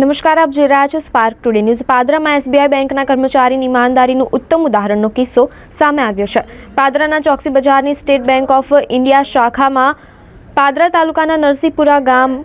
નમસ્કાર, આપ જોઈ રહ્યા છો સ્પાર્ક ટુડે ન્યૂઝ પાદરામાં એસબીઆઈ બેંકના કર્મચારીની ઈમાનદારીનું ઉત્તમ ઉદાહરણનો કિસ્સો સામે આવ્યો છે. પાદરાના ચોકસી બજારની સ્ટેટ બેંક ઓફ ઇન્ડિયા શાખામાં પાદરા તાલુકાના નરસિંહપુરા ગામ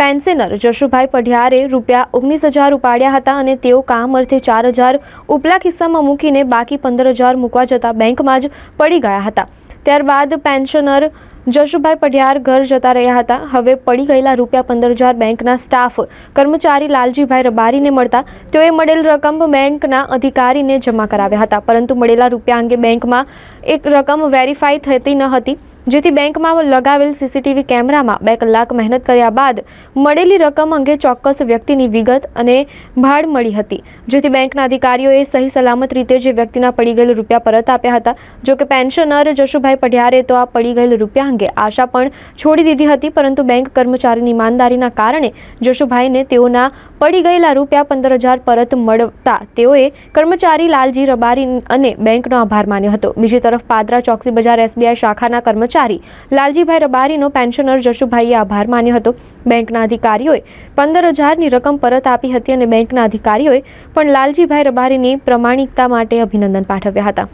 પેન્શનર જશુભાઈ પઢિયારે રૂપિયા ઓગણીસ હજાર ઉપાડ્યા હતા અને તેઓ કામ અર્થે ચાર હજાર ઉપલા ખિસ્સામાં મૂકીને બાકી પંદર હજાર મૂકવા જતાં બેંકમાં જ પડી ગયા હતા. ત્યારબાદ પેન્શનર જશુભાઈ પઢિયાર ઘર જતા રહ્યા હતા. હવે પડી ગયેલા રૂપિયા પંદર હજાર બેંકના સ્ટાફ કર્મચારી લાલજીભાઈ રબારીને મળતા તેઓએ મળેલ રકમ બેંકના અધિકારીને જમા કરાવ્યા હતા. પરંતુ મળેલા રૂપિયા અંગે બેંકમાં એક રકમ વેરીફાઈ થતી ન હતી. જેથી બેંકમાં લગાવેલ સીસીટીવી કેમેરામાં બે કલાક મહેનત કર્યા બાદ મળેલી રકમ અંગે ચોક્કસ વ્યક્તિની વિગત અને ભાડ મળી હતી. જેથી બેંકના અધિકારીઓએ સહી સલામત રીતે જે વ્યક્તિના પડી ગયેલ રૂપિયા પરત આપ્યા હતા, જો કે પેન્શનર જશુભાઈ પઢિયારે તો આ પડી ગયેલ રૂપિયા અંગે આશા પણ છોડી દીધી હતી, પરંતુ બેંક કર્મચારીની ઈમાનદારીના કારણે જશુભાઈને તેઓના પડી ગયેલા રૂપિયા પંદર હજાર પરત મળતા તેઓએ કર્મચારી લાલજી રબારી અને બેંકનો આભાર માન્યો હતો. બીજી તરફ પાદરા ચોકસી બજાર એસબીઆઈ શાખાના કર્મચારી લાલજીભાઈ રબારીનો પેન્શનર જશુભાઈએ આભાર માન્યો હતો. બેંકના અધિકારીઓએ પંદર હજારની રકમ પરત આપી હતી અને બેંકના અધિકારીઓએ પણ લાલજીભાઈ રબારીની પ્રમાણિકતા માટે અભિનંદન પાઠવ્યા હતા.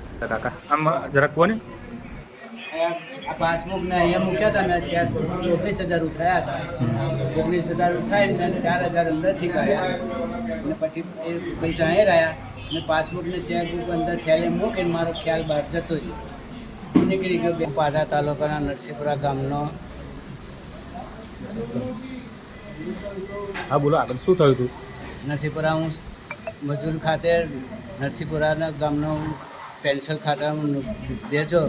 આમ જરાક કોને આ પાસબુક ને અહીંયા મૂક્યા હતા ને ત્યાં ઓગણીસ હજાર ઉઠાયા હતા. ઓગણીસ હજાર ઉઠાવીને ચાર હજાર અંદરથી ગયા અને પછી એ પૈસા અહીં રહ્યા. અને પાસબુક ને ચેકબુક અંદર ખ્યાલે મૂકીને મારો ખ્યાલ બહાર જતો રહ્યો. નીકળી ગયો બે પાદરા તાલુકાના નરસિંહપુરા ગામનો. હા બોલો આગળ શું થયું હતું નરસિંહપુરા હું મજૂર ખાતે નરસિંહપુરાના ગામનો પેન્શન ખાતા દેજો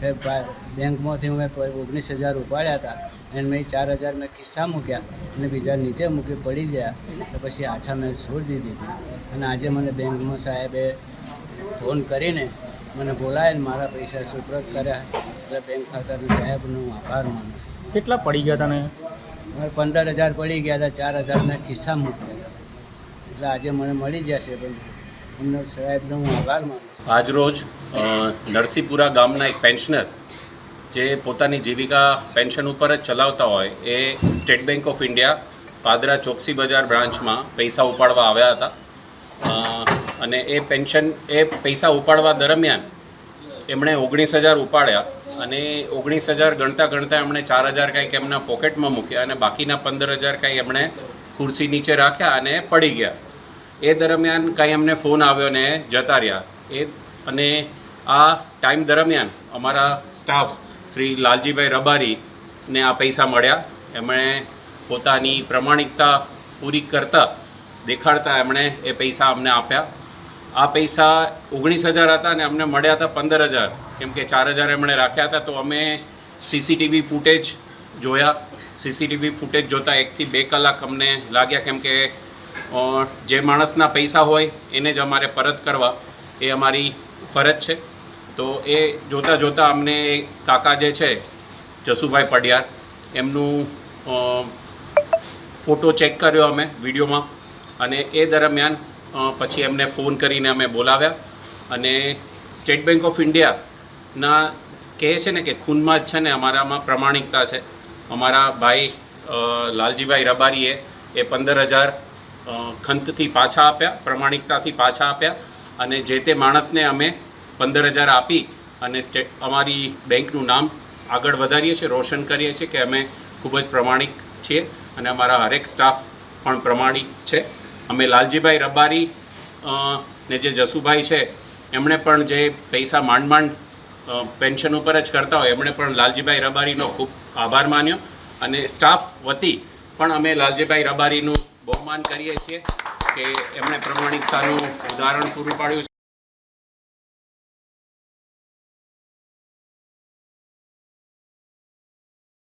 બેંકમાંથી મેં ઓગણીસ હજાર ઉપાડ્યા હતા. અને મેં ચાર હજાર મેં ખિસ્સા મૂક્યા અને બીજા નીચે મૂકી પડી ગયા. તો પછી આછા મેં છોડી દીધી અને આજે મને બેંકમાં સાહેબે ફોન કરીને મને બોલાવીને મારા પૈસા સુપ્રત કર્યા એટલે બેંક ખાતાના સાહેબનો હું આભાર માનું છું. કેટલા પડી ગયા તને? હવે પંદર હજાર પડી ગયા હતા ચાર હજારના ખિસ્સા મૂક્યા. એટલે આજે મને મળી જશે પણ એમનો સાહેબનો હું આભાર માનું આજરોજ નરસિંહપુરા ગામના એક પેન્શનર જે પોતાની જીવિકા પેન્શન ઉપર જ ચલાવતા હોય, એ State Bank of India Padra Choksi Bazar બ્રાન્ચમાં પૈસા ઉપાડવા આવ્યા હતા. અને એ પેન્શન, એ પૈસા ઉપાડવા દરમિયાન એમણે ઓગણીસ હજાર ઉપાડ્યા અને ઓગણીસ હજાર ગણતા ગણતા એમણે ચાર હજાર કાંઈક એમના પોકેટમાં મૂક્યા અને બાકીના પંદર હજાર કાંઈ એમણે ખુરશી નીચે રાખ્યા અને પડી ગયા. એ દરમિયાન કાંઈ એમને ફોન આવ્યો ને જતા રહ્યા. એ અને આ ટાઈમ દરમિયાન અમારા સ્ટાફ શ્રી લાલજીભાઈ રબારીને આ પૈસા મળ્યા. એમણે પોતાની પ્રમાણિકતા પૂરી કરતા દેખાડતા એમણે એ પૈસા અમને આપ્યા. આ પૈસા ઓગણીસ હજાર હતા અને અમને મળ્યા હતા પંદર હજાર. કેમ કે ચાર હજાર એમણે રાખ્યા હતા તો અમે સીસીટીવી ફૂટેજ જોયા. સીસીટીવી ફૂટેજ જોતાં એકથી બે કલાક અમને લાગ્યા, કેમ કે જે માણસના પૈસા હોય એને જ અમારે પરત કરવા. એ અમારી ફરજ છે. તો એ જોતાં જોતાં અમને કાકા જે છે, જસુભાઈ પડિયાર એમનું ફોટો ચેક કર્યો અમે વિડીયોમાં અને એ દરમિયાન પછી એમને ફોન કરીને અમે બોલાવ્યા અને સ્ટેટ બેંક ઓફ ઇન્ડિયાના કહે છે ને કે ખૂનમાં જ છે ને અમારામાં પ્રમાણિકતા છે. અમારા ભાઈ લાલજીભાઈ રબારીએ એ પંદર હજાર ખંતથી પાછા આપ્યા, પ્રમાણિકતાથી પાછા આપ્યા અને જે તે માણસને અમે પંદર હજાર આપી અને સ્ટેટ અમારી બેંકનું નામ આગળ વધારીએ છીએ, રોશન કરીએ છીએ કે અમે ખૂબ જ પ્રમાણિક છીએ અને અમારા હરેક સ્ટાફ પણ પ્રમાણિક છે. અમે લાલજીભાઈ રબારી ને જે જસુભાઈ છે, એમણે પણ જે પૈસા માંડ માંડ પેન્શન ઉપર જ કરતા હોય, એમણે પણ લાલજીભાઈ રબારીનો ખૂબ આભાર માન્યો. અને સ્ટાફ વતી પણ અમે લાલજીભાઈ રબારીનું બહુમાન કરીએ છીએ. કે એમણે પ્રમાણિકતાનું ઉદાહરણ પૂરું પાડ્યું